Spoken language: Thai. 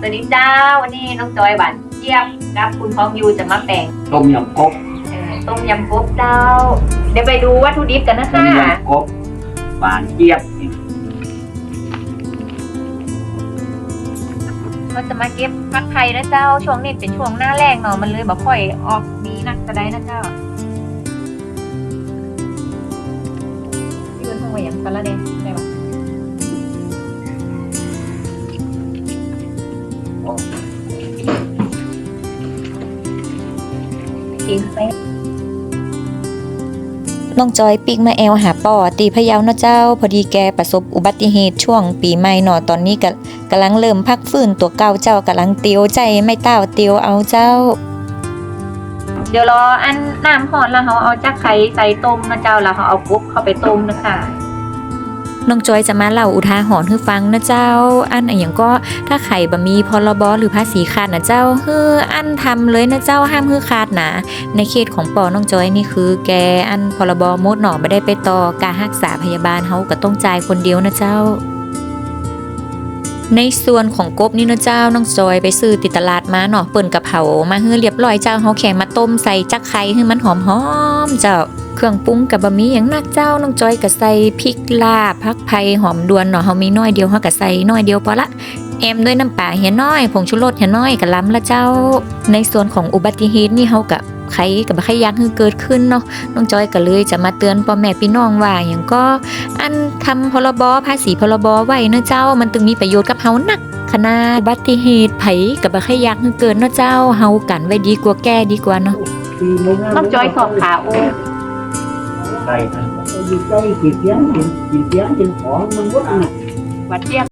สวัสดีเจ้าวันนี้น้องจอยหวานเจี๊ยบกับคุณพองยูจะมาแป่งต้มยำกบเอ่อต้มยำกบเจ้า เดี๋ยวไปดูวัตถุดิบกันนะต้มคะยำกบหวานเจี๊ยบเราจะมาเก็บฟักไทยนะเจ้าช่วงนี้เป็นช่วงหน้าแรงเนาะมันเลยแบบค่อยออกดีนักกระไดนะเจ้า ทิ้งไปน้องจอยปิกมาแอลหาป่อตีพะเยาเนาะเจ้า พอดีแกประสบอุบัติเหตุช่วงปีใหม่เนาะตอนนี้กกำลังเริ่มพักฟื้นตัวเก่าเจ้ากำลังเตียวใจไม่เต้าเตียวเอาเจ้า เดี๋ยวรออันน้ำหอนแล้วเขาเอาจักไข่ใส่ต้มนะเจ้าแล้วเขาเอากุ๊บเข้าไปต้มนะคะ น้องจอยจะมาเล่าอุทาหรณ์ให้ฟังนะเจ้า อันอย่างก็ถ้าไข่บะมีพรบหรือภาษีขาดนะเจ้าเฮ้ออันทำเลยนะเจ้าห้ามเฮือขาดนะในเขตของปอน้องจอยนี่คือแกอันพรบมดหน่อไม่ได้ไปต่อการรักษาพยาบาลเขาก็ต้องจ่ายคนเดียวนะเจ้า ในส่วนของกบนี่นะเจ้าน้องจอยไปซื้อติดตลาดมาเนาะเปิ่นกับเผามาเฮือเรียบร้อยเจ้าเฮาแข่มาต้มใส่จักไข่ให้มันหอมๆเจ้า เครื่องปรุงกับบะหมี่อย่างนักเจ้าน้องจอยก็ใส่พริกลาบพักไผ่หอมดวนเนาะเฮามีน้อยเดียวเฮาก็ใส่น้อยเดียวพอละแอมด้วยน้ำปลาเฮียน้อยผงชูรสเฮียน้อยก็ล้ำละเจ้า ในส่วนของอุบัติเหตุนี่เฮากับ ใครกับใครยักคือเกิดขึ้นเนาะน้องจอยก็เลยจะมาเตือนพ่อแม่พี่น้องว่าอย่างก็อันทำพรบภาษีพรบไว้เนาะเจ้า มันตึงมีประโยชน์กับเฮานักขนาดอุบัติเหตุไผกับใครยักคือเกินเนาะเจ้าเฮากันไว้ดีกว่าแก้ดีกว่าเนาะต้องจอยสอบขาโอ้ไก่อยู่ใกล้กินเสียงกินกินเสียงกินของมันวัดน่ะหวัดเจี๊ยบ